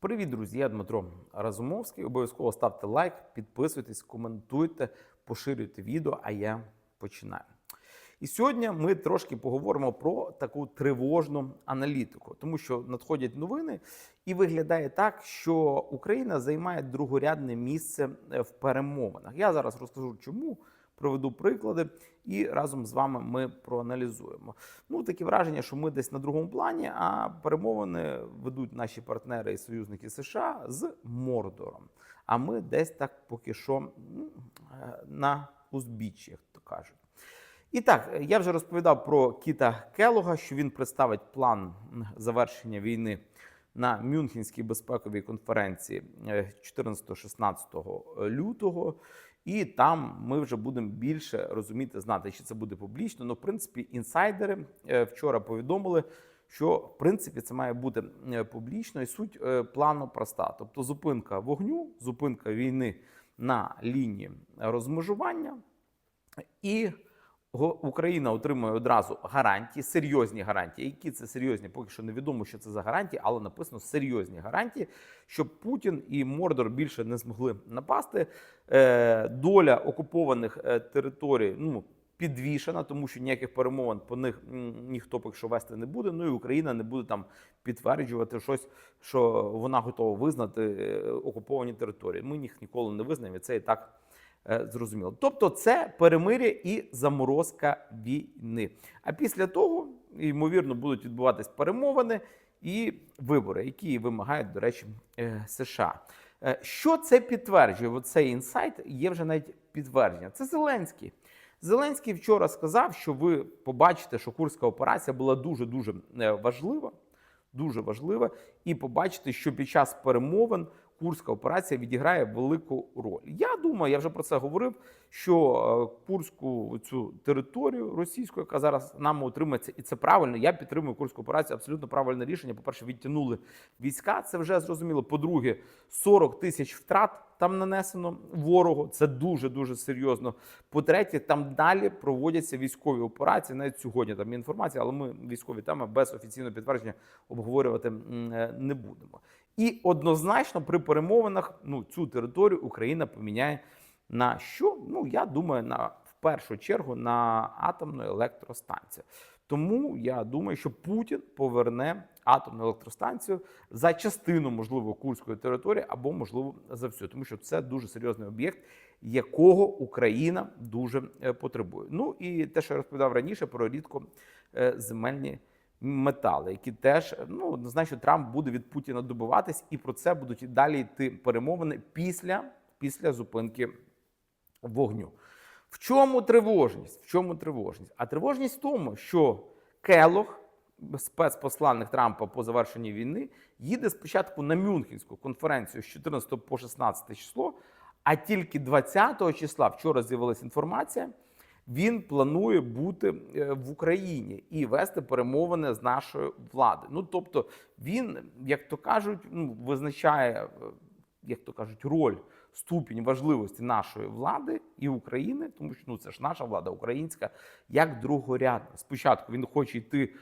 Привіт, друзі! Я Дмитро Разумовський. Обов'язково ставте лайк, підписуйтесь, коментуйте, поширюйте відео. А я починаю. І сьогодні ми трошки поговоримо про таку тривожну аналітику, тому що надходять новини, і виглядає так, що Україна займає другорядне місце в перемовинах. Я зараз розкажу, чому. Проведу приклади, і разом з вами ми проаналізуємо. Ну таке враження, що ми десь на другому плані, а перемовини ведуть наші партнери і союзники США з Мордором. А ми десь так поки що е, на узбіччі, як то кажуть. І так, я вже розповідав про Кіта Келога, що він представить план завершення війни на Мюнхенській безпековій конференції е, 14-16 лютого. І там ми вже будемо більше розуміти, знати, чи це буде публічно. Ну, в принципі, інсайдери е, вчора повідомили, що в принципі це має бути е, публічно, і суть е, плану проста: тобто зупинка вогню, зупинка війни на лінії розмежування, і Україна отримує одразу гарантії, серйозні гарантії. Які це серйозні? Поки що невідомо, що це за гарантії, але написано серйозні гарантії, щоб Путін і Мордор більше не змогли напасти. Е, доля окупованих е, територій ну, підвішена, тому що ніяких перемовин по них ніхто поки що вести не буде. Ну і Україна не буде там підтверджувати щось, що вона готова визнати е, окуповані території. Ми їх ніколи не визнаємо. і Це і так зрозуміло. Тобто, це перемир'я і заморозка війни. А після того, ймовірно, будуть відбуватись перемовини і вибори, які вимагають, до речі, е, США. Е, Що це підтверджує? Оцей інсайт є вже навіть підтвердження. Це Зеленський. Зеленський вчора сказав, що ви побачите, що курська операція була дуже дуже важлива, дуже важлива, і побачите, що під час перемовин курська операція відіграє велику роль. Я думаю, я вже про це говорив. Що е, курську цю територію російську, яка зараз нам утримається, і це правильно. Я підтримую курську операцію. Абсолютно правильне рішення. По перше, відтягнули війська. Це вже зрозуміло. По-друге, 40 тисяч втрат там нанесено ворогу. Це дуже дуже серйозно. По-третє, там далі проводяться військові операції. Навіть сьогодні там є інформація, але ми військові теми без офіційного підтвердження обговорювати е, не будемо. І однозначно при перемовинах ну цю територію Україна поміняє на що? Ну я думаю, на в першу чергу на атомну електростанцію. Тому я думаю, що Путін поверне атомну електростанцію за частину, можливо, курської території або можливо за всю, тому що це дуже серйозний об'єкт, якого Україна дуже е, потребує. Ну і те, що я розповідав раніше про рідкоземельні метали, які теж ну однозначно Трамп буде від Путіна добиватись, і про це будуть і далі йти перемовини після, після зупинки вогню. В чому тривожність? В чому тривожність? А тривожність в тому, що Келох, спецпосланник Трампа по завершенні війни, їде спочатку на Мюнхенську конференцію з 14 по 16 число, а тільки 20 числа вчора з'явилася інформація. Він планує бути е, в Україні і вести перемовини з нашою владою. Ну тобто, він, як то кажуть, ну визначає, е, як то кажуть, роль ступінь важливості нашої влади і України, тому що ну це ж наша влада українська, як другорядна. Спочатку він хоче йти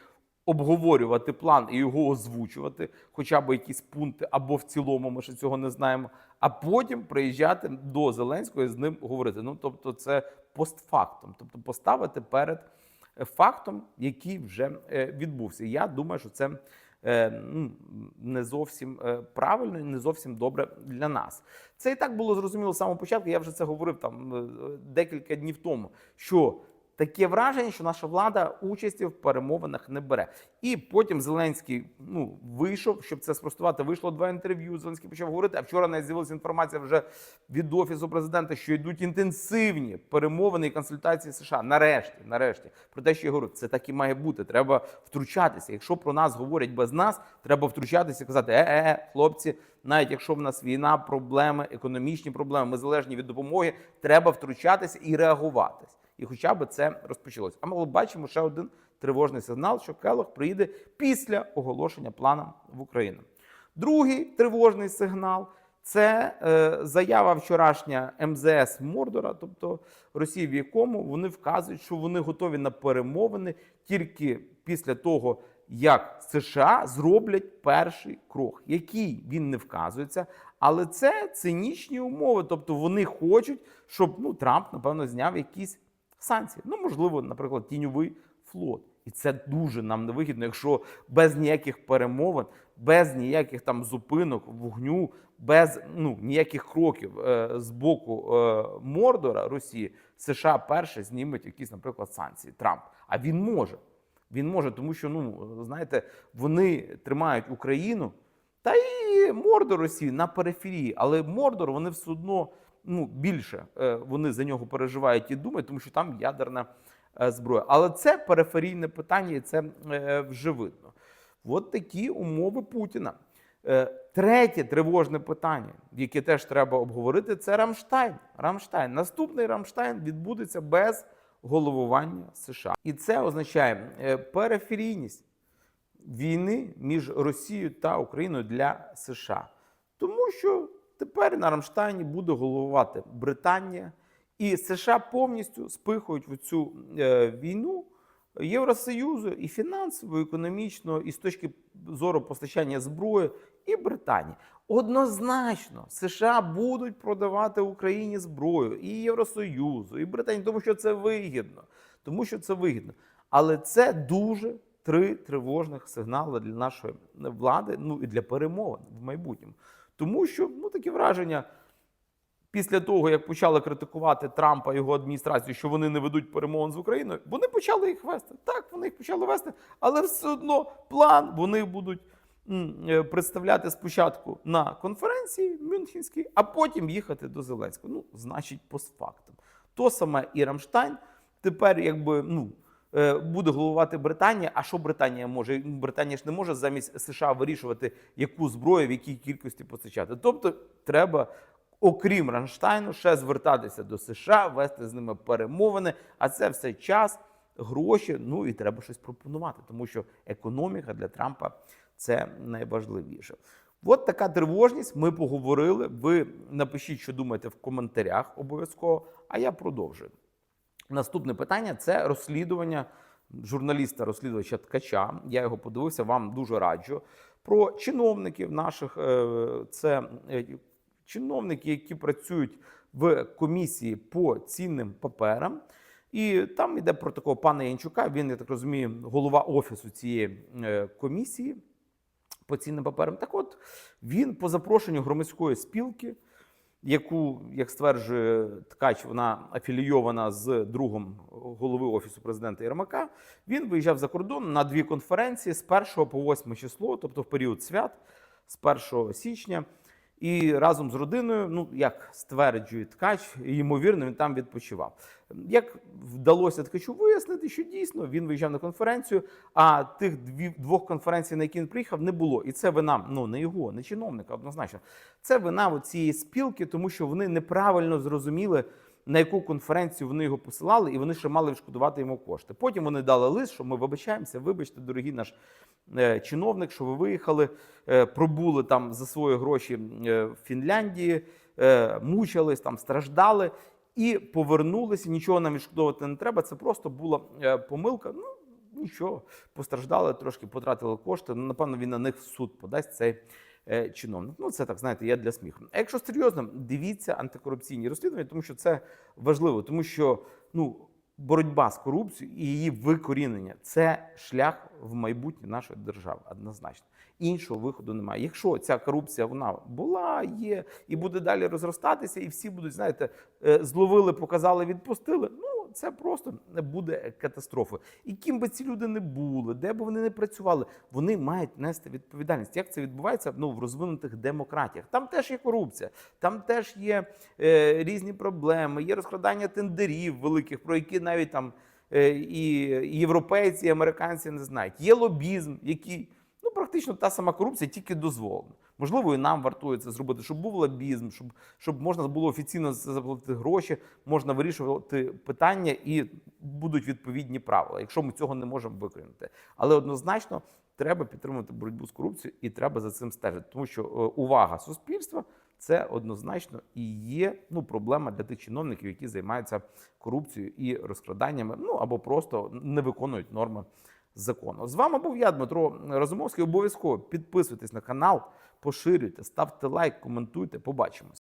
обговорювати план і його озвучувати, хоча б якісь пункти, або в цілому ми ще цього не знаємо. А потім приїжджати до Зеленського і з ним говорити. Ну тобто, це постфактом, тобто поставити перед е, фактом, який вже е, відбувся. Я думаю, що це е, не зовсім правильно і не зовсім добре для нас. Це і так було зрозуміло з самого початку. Я вже це говорив там декілька днів тому. що Таке враження, що наша влада участі в перемовинах не бере. І потім Зеленський ну вийшов, щоб це спростувати. Вийшло два інтерв'ю. Зеленський почав говорити. А вчора навіть з'явилася інформація вже від офісу президента, що йдуть інтенсивні перемовини і консультації США. Нарешті, нарешті, про те, що я говорю, це так і має бути. Треба втручатися. Якщо про нас говорять без нас, треба втручатися і казати: е, е, хлопці, навіть якщо в нас війна, проблеми, економічні проблеми, ми залежні від допомоги, треба втручатися і реагуватись. І хоча б це розпочалось. А ми бачимо ще один тривожний сигнал, що Келох приїде після оголошення плану в Україну. Другий тривожний сигнал це е, заява вчорашня МЗС Мордора, тобто Росії, в якому вони вказують, що вони готові на перемовини тільки після того, як США зроблять перший крок, який він не вказується, але це цинічні умови. Тобто вони хочуть, щоб ну, Трамп, напевно, зняв якісь санкції. Ну, можливо, наприклад, тіньовий флот. І це дуже нам невигідно, якщо без ніяких перемовин, без ніяких там зупинок, вогню, без ну, ніяких кроків е, з боку е, Мордора Росії, США перше знімуть якісь, наприклад, санкції Трамп. А він може. Він може, тому що ну знаєте, вони тримають Україну та і Мордор Росії на периферії, але Мордор вони все одно ну більше е, вони за нього переживають і думають, тому що там ядерна е, зброя. Але це периферійне питання, і це е, вже видно. От такі умови Путіна. Третє тривожне питання, яке теж треба обговорити, це Рамштайн. Рамштайн. Наступний Рамштайн відбудеться без головування США. І це означає периферійність війни між Росією та Україною для США. Тому що тепер на Рамштайні буде головувати Британія, і США повністю спихують в цю е, війну Євросоюзу і фінансово, і економічно, і з точки зору постачання зброї, і Британії. Однозначно, США будуть продавати Україні зброю і Євросоюзу, і Британії, тому що це вигідно. Тому що це вигідно. Але це дуже три тривожних сигнали для нашої влади, ну і для перемовин в майбутньому. Тому що ну такі враження. Після того, як почали критикувати Трампа і його адміністрацію, що вони не ведуть перемовин з Україною, вони почали їх вести. Так, вони їх почали вести, але все одно план вони будуть е, представляти спочатку на конференції Мюнхенській, а потім їхати до Зеленського. Ну, значить, постфактум. То саме і Рамштайн тепер, якби ну. Е, Буде головувати Британія. А що Британія може? Британія ж не може замість США вирішувати, яку зброю, в якій кількості постачати. Тобто, треба окрім Рамштайну, ще звертатися до США, вести з ними перемовини. А це все час, гроші. Ну і треба щось пропонувати, тому що економіка для Трампа це найважливіше. От така тривожність. Ми поговорили. Ви напишіть, що думаєте в коментарях обов'язково. А я продовжую. Наступне питання це розслідування журналіста-розслідувача Ткача. Я його подивився, вам дуже раджу. Про чиновників наших е, це е, чиновники, які працюють в комісії по цінним паперам. І там йде про такого пана Янчука. Він, я так розумію, голова офісу цієї е, комісії по цінним паперам. Так от він по запрошенню громадської спілки, яку, як стверджує Ткач, вона афілійована з другом голови офісу президента Єрмака. Він виїжджав за кордон на дві конференції з 1 по 8 число, тобто в період свят з 1 січня. І разом з родиною, ну як стверджує ткач, ймовірно, він там відпочивав. Як вдалося ткачу вияснити, що дійсно він виїжджав на конференцію, а тих дві, двох конференцій, на які він приїхав, не було. І це вина ну не його, не чиновника, однозначно. Це вина цієї спілки, тому що вони неправильно зрозуміли. На яку конференцію вони його посилали, і вони ще мали відшкодувати йому кошти. Потім вони дали лист, що ми вибачаємося, вибачте, дорогі наш е, чиновник, що ви виїхали, е, пробули там за свої гроші е, в Фінляндії, мучились там, страждали і повернулися. Нічого нам відшкодовувати не треба. Це просто була помилка. Ну нічого, постраждали трошки, потратили кошти. Ну, напевно, він на них в суд подасть цей чиновник. Ну, це так знаєте, я для сміху. А якщо серйозно, дивіться антикорупційні розслідування, тому що це важливо, тому що ну. Боротьба з корупцією і її викорінення це шлях в майбутнє нашої держави, однозначно. Іншого виходу немає. Якщо ця корупція вона була, є і буде далі розростатися, і всі будуть, знаєте, е, зловили, показали, відпустили. Ну це просто буде катастрофа. І ким би ці люди не були, де б вони не працювали, вони мають нести відповідальність. Як це відбувається ну, в розвинутих демократіях? Там теж є корупція, там теж є е, різні проблеми, є розкрадання тендерів великих, про які навіть там е, і європейці, і американці не знають. Є лобізм, який ну практично та сама корупція, тільки дозволена. Можливо, і нам вартує це зробити, щоб був лобізм, щоб щоб можна було офіційно заплатити гроші, можна вирішувати питання і будуть відповідні правила, якщо ми цього не можемо виконати. Але однозначно треба підтримувати боротьбу з корупцією і треба за цим стежити, тому що е, увага суспільства це однозначно і є ну проблема для тих чиновників, які займаються корупцією і розкраданнями, ну або просто не виконують норми закону. З вами був я, Дмитро Разумовський. Обов'язково підписуйтесь на канал, поширюйте, ставте лайк, коментуйте. Побачимось.